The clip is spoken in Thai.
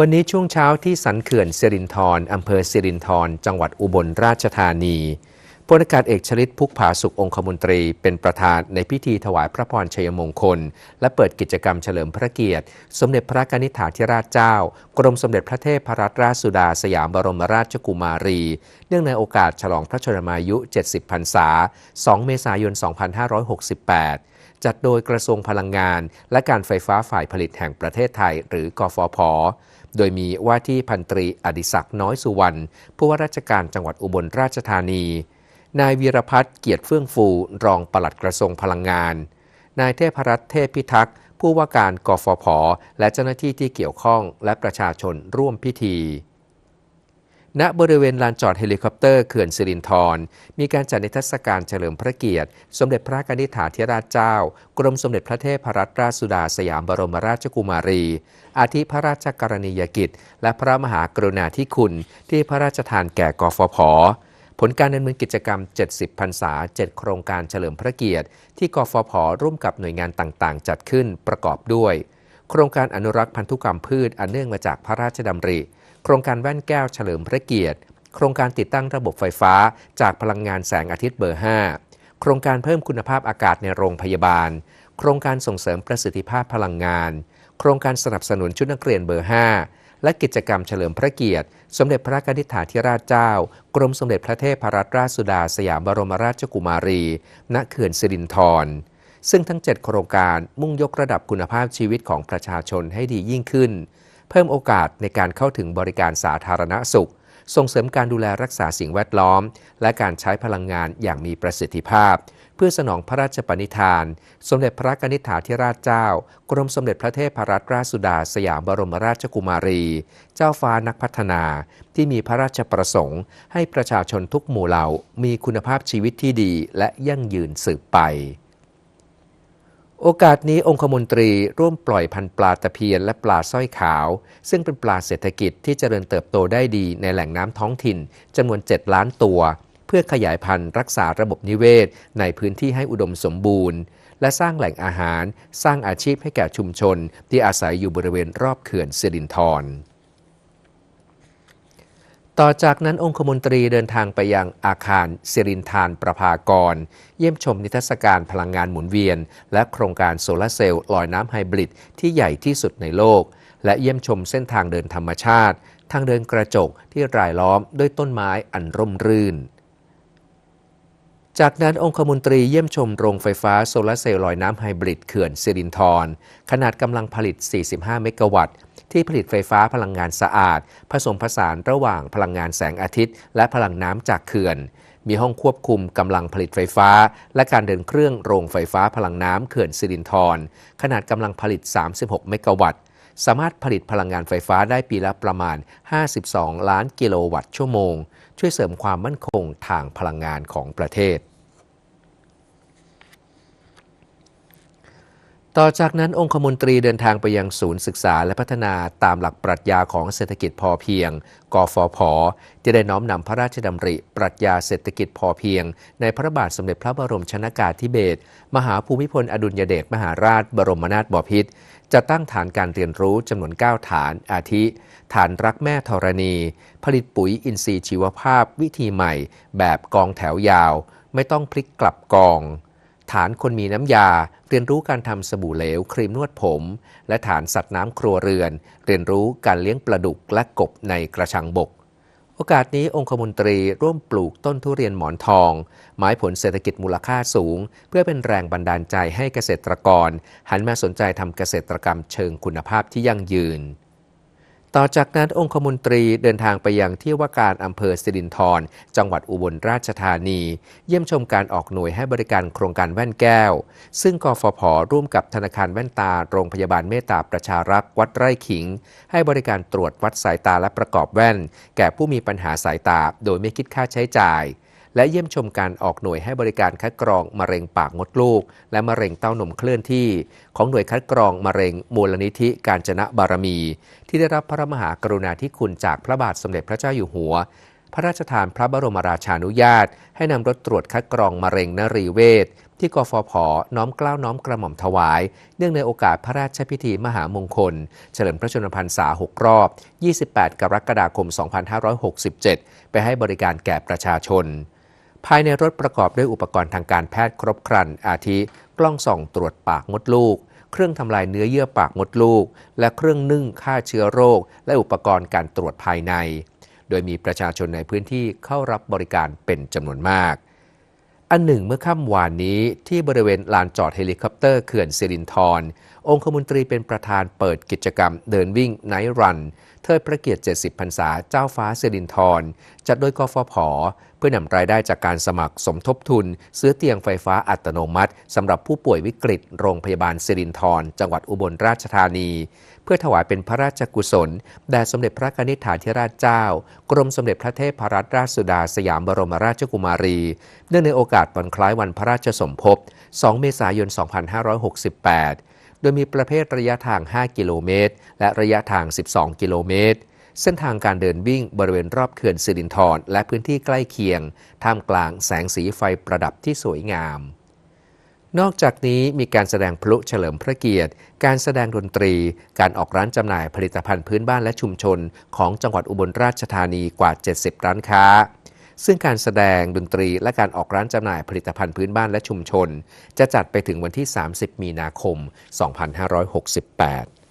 วันนี้ช่วงเช้าที่สันเขื่อนสิรินธรอำเภอสิรินธรจังหวัดอุบลราชธานีพลอากาศเอกชลิตพุกผาสุของคมนตรีเป็นประธานในพิธีถวายพระพรชัยมงคล และเปิดกิจกรรมเฉลิมพระเกียรติ สมเด็จพระกนิษฐาธิราชเจ้า กรมสมเด็จพระเทพรัตนราชสุดาสยามบรมราชกุมารี เนื่องในโอกาสฉลองพระชนมายุ 70 พรรษา 2 เมษายน 2568 จัดโดยกระทรวงพลังงาน และการไฟฟ้าฝ่ายผลิตแห่งประเทศไทย หรือกฟผ โดยมีว่าที่พันตรีอดิศักดิ์น้อยสุวรรณผู้ว่าราชการจังหวัดอุบลราชธานี นายวีรพัฒน์เกียรติเฟื่องฟู รองปลัดกระทรวงพลังงาน นายเทพรัตน์เทพพิทักษ์ผู้ว่าการกฟผ และเจ้าหน้าที่ที่เกี่ยวข้องและประชาชนร่วมพิธี ณบริเวณลานจอดเฮลิคอปเตอร์เขื่อนสิรินธรมีการจัดนิทรรศการเฉลิมพระเกียรติ สมเด็จพระกนิษฐาธิราชเจ้า กรมสมเด็จพระเทพรัตนราชสุดาสยามบรมราชกุมารี อาทิพระราชกรณียกิจ และพระมหากรุณาธิคุณ ที่พระราชทานแก่กฟผผลการดำเนินกิจกรรม 70 พรรษา 7 โครงการเฉลิมพระเกียรติ ที่กฟผร่วมกับหน่วยงานต่างๆ จัดขึ้นประกอบด้วย โครงการอนุรักษ์พันธุกรรมพืชอันเนื่องมาจากพระราชดำริ โครงการแว่นแก้วเฉลิมพระเกียรติ โครงการติดตั้งระบบไฟฟ้าจากพลังงานแสงอาทิตย์เบอร์ 5 โครงการเพิ่มคุณภาพอากาศในโรงพยาบาล โครงการส่งเสริมประสิทธิภาพพลังงาน โครงการสนับสนุนชุดนักเรียนเบอร์ 5 และกิจกรรมเฉลิมพระเกียรติ สมเด็จพระกนิษฐาธิราชเจ้า กรมสมเด็จพระเทพรัตนราชสุดาสยามบรมราชกุมารี ณ เขื่อนสิรินธรซึ่งทั้ง 7 โครงการมุ่งยกระดับคุณภาพชีวิตของประชาชนให้ดียิ่งขึ้น เพิ่มโอกาสในการเข้าถึงบริการสาธารณสุข ส่งเสริมการดูแลรักษาสิ่งแวดล้อม และการใช้พลังงานอย่างมีประสิทธิภาพ เพื่อสนองพระราชปณิธาน สมเด็จพระกนิษฐาธิราชเจ้า กรมสมเด็จพระเทพรัตนราชสุดาสยามบรมราชกุมารี เจ้าฟ้านักพัฒนา ที่มีพระราชประสงค์ ให้ประชาชนทุกหมู่เหล่ามีคุณภาพชีวิตที่ดีและยั่งยืนสืบไป โอกาสนี้องคมนตรีร่วมปล่อยพันธุ์ปลาตะเพียนและปลาสร้อยขาว ซึ่งเป็นปลาเศรษฐกิจที่เจริญเติบโตได้ดีในแหล่งน้ำท้องถิ่นจำนวน 7 ล้านตัว เพื่อขยายพันธุ์รักษาระบบนิเวศ ในพื้นที่ให้อุดมสมบูรณ์ และสร้างแหล่งอาหาร สร้างอาชีพให้แก่ชุมชน ที่อาศัยอยู่บริเวณรอบเขื่อนสิรินธร ต่อจากนั้นองคมนตรีเดินทางไปยังอาคารสิรินทานประภากร เยี่ยมชมนิทรรศการพลังงานหมุนเวียน และโครงการโซลาร์เซลล์ลอยน้ำไฮบริดที่ใหญ่ที่สุดในโลก และเยี่ยมชมเส้นทางเดินธรรมชาติ ทางเดินกระจกที่รายล้อมด้วยต้นไม้อันร่มรื่น จากนั้นองคมนตรีเยี่ยมชมโรงไฟฟ้าโซลาร์เซลล์ลอยน้ำไฮบริดเขื่อนสิรินธรขนาดกำลังผลิต 45 เมกะวัตต์ ที่ผลิตไฟฟ้าพลังงานสะอาด ผสมผสานระหว่างพลังงานแสงอาทิตย์ และพลังน้ำจากเขื่อน มีห้องควบคุมกำลังผลิตไฟฟ้า และการเดินเครื่องโรงไฟฟ้าพลังน้ำเขื่อนสิรินธรขนาดกำลังผลิต 36 เมกะวัตต์ สามารถผลิตพลังงานไฟฟ้าได้ปีละประมาณ 52 ล้านกิโลวัตต์ชั่วโมง ช่วยเสริมความมั่นคงทางพลังงานของประเทศ ต่อจากนั้นองคมนตรีเดินทางไปยังศูนย์ศึกษาและพัฒนาตามหลักปรัชญาของเศรษฐกิจพอเพียง กฟผที่ได้น้อมนำพระราชดำริปรัชญาเศรษฐกิจพอเพียง ในพระบาทสมเด็จพระบรมชนากาธิเบศรมหาภูมิพลอดุลยเดชมหาราชบรมนาถบพิตร จะตั้งฐานการเรียนรู้จำนวน 9 ฐาน อาทิ ฐานรักแม่ธรณี ผลิตปุ๋ยอินทรีย์ชีวภาพวิธีใหม่ แบบกองแถวยาว ไม่ต้องพลิกกลับกอง ฐานคนมีน้ำยา เรียนรู้การทำสบู่เหลวครีมนวดผม และฐานสัตว์น้ำครัวเรือน เรียนรู้การเลี้ยงปลาดุกและกบในกระชังบก โอกาสนี้องคมนตรีร่วมปลูกต้นทุเรียนหมอนทอง หมายผลเศรษฐกิจมูลค่าสูง เพื่อเป็นแรงบันดาลใจให้เกษตรกร หันมาสนใจทำเกษตรกรรมเชิงคุณภาพที่ยั่งยืน ต่อจากนั้นองคมนตรีเดินทางไปยังที่ว่าการอำเภอสิรินธรจังหวัดอุบลราชธานี เยี่ยมชมการออกหน่วยให้บริการโครงการแว่นแก้ว ซึ่งกฟผร่วมกับธนาคารแว่นตา โรงพยาบาลเมตตาประชารักษ์วัดไร่ขิง ให้บริการตรวจวัดสายตาและประกอบแว่น แก่ผู้มีปัญหาสายตาโดยไม่คิดค่าใช้จ่าย และเยี่ยมชมการออกหน่วยให้บริการคัดกรองมะเร็งปากมดลูก และมะเร็งเต้านมเคลื่อนที่ ของหน่วยคัดกรองมะเร็งมูลนิธิการจนะบารมี ที่ได้รับพระมหากรุณาธิคุณจากพระบาทสมเด็จพระเจ้าอยู่หัว พระราชทานพระบรมราชานุญาต ให้นำรถตรวจคัดกรองมะเร็งนรีเวชที่กฟผ น้อมเกล้าน้อมกระหม่อมถวาย เนื่องในโอกาสพระราชพิธีมหามงคล เฉลิมพระชนมพรรษา 6 รอบ 28 กรกฎาคม 2567 ไปให้บริการแก่ประชาชน ภายในรถประกอบด้วยอุปกรณ์ทางการแพทย์ครบครัน อาทิ กล้องส่องตรวจปากมดลูก เครื่องทำลายเนื้อเยื่อปากมดลูก และเครื่องนึ่งฆ่าเชื้อโรค และอุปกรณ์การตรวจภายใน โดยมีประชาชนในพื้นที่เข้ารับบริการเป็นจำนวนมาก อันหนึ่งเมื่อค่ำวานนี้ที่บริเวณลานจอดเฮลิคอปเตอร์เขื่อนสิรินธร องคมนตรีเป็นประธานเปิดกิจกรรมเดินวิ่งไนท์รัน เทิดพระเกียรติ 70 พรรษาเจ้าฟ้าสิรินธร จัดโดยกฟผ เพื่อนำรายได้จากการสมัครสมทบทุน ซื้อเตียงไฟฟ้าอัตโนมัติสำหรับผู้ป่วยวิกฤต โรงพยาบาลสิรินธร จังหวัดอุบลราชธานี เพื่อถวายเป็นพระราชกุศลแด่สมเด็จพระกนิษฐาธิราชเจ้า กรมสมเด็จพระเทพรัตนราชสุดาสยามบรมราชกุมารี เนื่องในโอกาสวันคล้ายวันพระราชสมภพ 2 เมษายน 2568 ดยมีประเภทระยะทาง 5 กิโลเมตร และระยะทาง 12 กิโลเมตร เส้นทางการเดินวิ่งบริเวณรอบเขื่อนสิรินธรและพื้นที่ใกล้เคียง ท่ามกลางแสงสีไฟประดับที่สวยงาม นอกจากนี้มีการแสดงพลุเฉลิมพระเกียรติ การแสดงดนตรี การออกร้านจำหน่ายผลิตภัณฑ์พื้นบ้านและชุมชน ของจังหวัดอุบลราชธานีกว่า 70 ร้านค้า ซึ่งการแสดงดนตรีและการออกร้านจำหน่ายผลิตภัณฑ์พื้นบ้านและชุมชน จะจัดไปถึงวันที่ 30 มีนาคม 2568